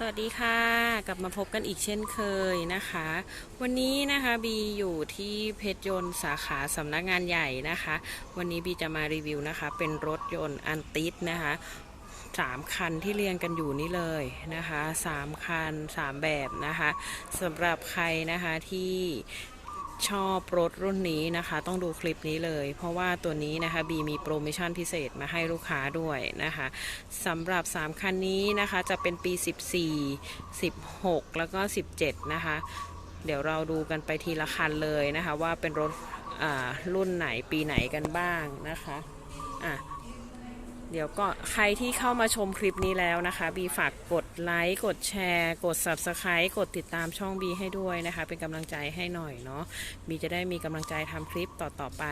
สวัสดีค่ะ กลับมาพบกันอีกเช่นเคยนะคะ วันนี้นะคะบีอยู่ที่เพชรยนต์สาขาสำนักงานใหญ่นะคะ วันนี้บีจะมารีวิวนะคะ เป็นรถยนต์อันติสนะคะสามคันที่เรียงกันอยู่นี่เลยนะคะสามคันสามแบบนะคะสำหรับใครนะคะที่ ชอบรถรุ่นนี้นะคะ ต้องดูคลิปนี้เลย เพราะว่าตัวนี้นะคะบีมีโปรโมชั่นพิเศษมาให้ลูกค้าด้วยนะคะสำหรับ 3 คันนี้นะคะจะเป็นปี 14 16 แล้วก็ 17 นะคะ เดี๋ยวเราดูกันไปทีละคันเลยนะคะ ว่าเป็นรถอ่ารุ่นไหนปีไหนกันบ้างนะคะอะ เดี๋ยวก็ใครที่เข้ามาชมคลิปนี้แล้วนะคะ บีฝากกดไลค์กดแชร์ กด Subscribe กดติดตามช่องบีให้ด้วยนะคะ เป็นกำลังใจให้หน่อยเนาะบีจะได้มีกำลังใจทำคลิปต่อๆไป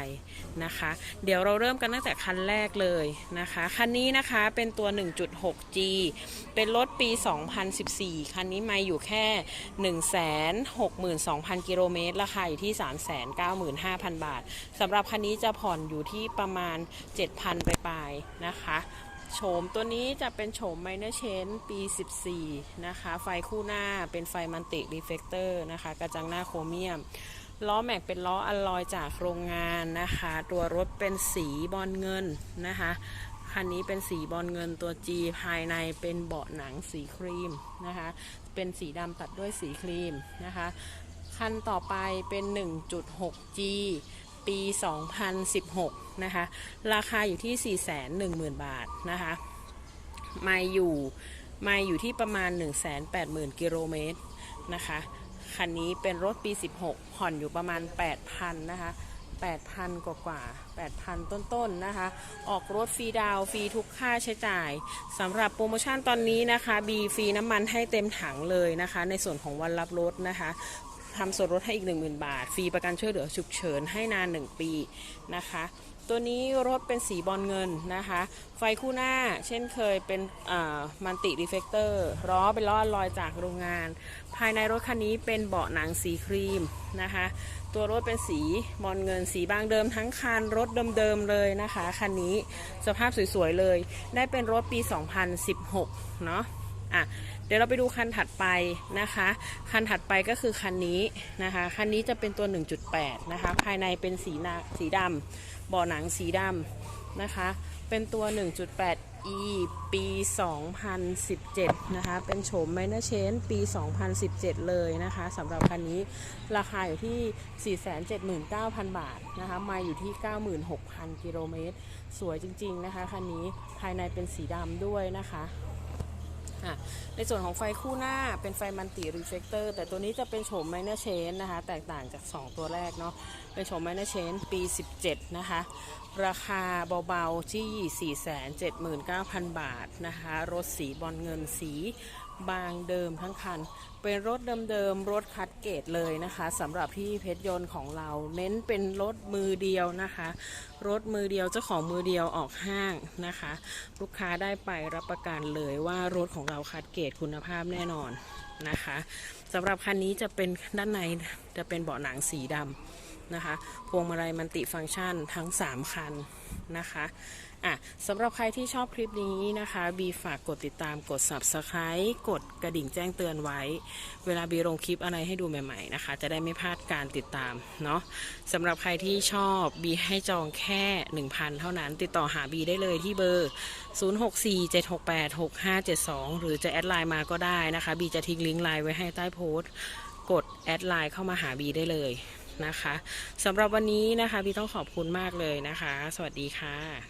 นะคะ เดี๋ยวเราเริ่มกันตั้งแต่คันแรกเลยนะคะ คันนี้นะคะเป็นตัว 1.6G เป็นรถปี 2014 คันนี้ไม่อยู่แค่ 162,000 กิโลเมตรราคาอยู่ที่ 395,000 บาทสำหรับคันนี้จะผ่อนอยู่ที่ประมาณ 7,000ปลายๆนะคะโฉมตัวนี้จะเป็นโฉมไมเนอร์เชนปี 14 นะคะ ไฟคู่หน้าเป็นไฟมันติรีเฟกเตอร์นะคะ กระจังหน้าโครเมียม ล้อแม็กเป็นล้ออลลอยจากโรงงานนะคะ ตัวรถเป็นสีบอลเงินนะคะ คันนี้เป็นสีบอลเงินตัว G ภายในเป็นเบาะหนังสีครีมนะคะ เป็นสีดำตัดด้วยสีครีมนะคะ คันต่อไปเป็น 1.6G ปี 2016 นะคะ ราคาอยู่ที่ 410,000 บาทนะคะม่อยู่ม่อยู่ที่ประมาณ 180,000 กิโลเมตรนะคะ คันนี้เป็นรถปี 16 ผ่อนอยู่ประมาณ 8,000 นะคะ 8,000 กว่ากว่า 8,000 ต้นๆนะคะ ออกรถฟรีดาวฟรีทุกค่าใช้จ่ายสำหรับโปรโมชั่นตอนนี้นะคะ บีฟรีน้ำมันให้เต็มถังเลยนะคะ ในส่วนของวันรับรถนะคะ ทำส่วนลดให้อีก 10,000 บาท ฟรีประกันช่วยเหลือฉุกเฉินให้นาน 1 ปีนะคะ ตัวนี้รถเป็นสีบอลเงินนะคะ ไฟคู่หน้าเช่นเคยเป็นมันติรีเฟกเตอร์ล้อเป็นล้อลอยจากโรงงาน ภายในรถคันนี้เป็นเบาะหนังสีครีมนะคะ ตัวรถเป็นสีบอลเงินสีบางเดิมทั้งคันรถเดิมๆเลยนะคะคันนี้สภาพสวยๆเลย ได้เป็นรถปี 2016 เนาะ อะเดี๋ยวเราไปดูคันถัดไปนะคะ คันถัดไปก็คือคันนี้นะคะ คันนี้จะเป็นตัว 1.8 นะคะ ภายในเป็นสีนาสีดำเบาะหนังสีดำนะคะ เป็นตัว 1.8 e ปี 2017 นะคะ เป็นโฉมไมเนอร์เชนปี 2017 เลยนะคะสำหรับคันนี้ราคาอยู่ที่ 479,000 บาทนะคะ มาอยู่ที่ 96,000 กิโลเมตร สวยจริง ๆ นะคะ คันนี้ภายในเป็นสีดำด้วยนะคะ อะ ในส่วนของไฟคู่หน้าเป็นไฟมันติรีเฟกเตอร์แต่ตัวนี้จะเป็นโฉมไมเนอร์เชนนะคะ แตกต่างจาก 2 ตัวแรกเนาะ เป็นโฉมไมเนอร์เชนปี 17 นะคะ ราคาเบาๆที่ 479,000 บาทนะคะ รถสีบอลเงินสี บางเดิมทั้งคัน เป็นรถเดิมๆรถคัดเกรดเลยนะคะสำหรับที่เพชรยนต์ของเรา เน้นเป็นรถมือเดียวนะคะ รถมือเดียวเจ้าของมือเดียวออกห้างนะคะ ลูกค้าได้ไปรับประกันเลยว่ารถของเราคัดเกรดคุณภาพแน่นอนนะคะสำหรับคันนี้จะเป็นด้านในจะเป็นเบาะหนังสีดำ นะคะ พวงมาลัยมันติฟังก์ชันทั้ง 3 คันนะคะอะสำหรับใครที่ชอบคลิปนี้นะคะ บีฝากกดติดตามกด subscribe กดกระดิ่งแจ้งเตือนไว้ เวลาบีลงคลิปอะไรให้ดูใหม่ๆนะคะ จะได้ไม่พลาดการติดตามเนาะสำหรับใครที่ชอบบีให้จองแค่ 1,000 เท่านั้น ติดต่อหาบีได้เลยที่เบอร์ 0647686572 หรือจะแอดไลน์มาก็ได้นะคะบีจะทิ้งลิงก์ไลน์ไว้ให้ใต้โพสต์ กดแอดไลน์เข้ามาหาบีได้เลย นะคะสำหรับวันนี้นะคะ พี่ต้องขอบคุณมากเลยนะคะ สวัสดีค่ะ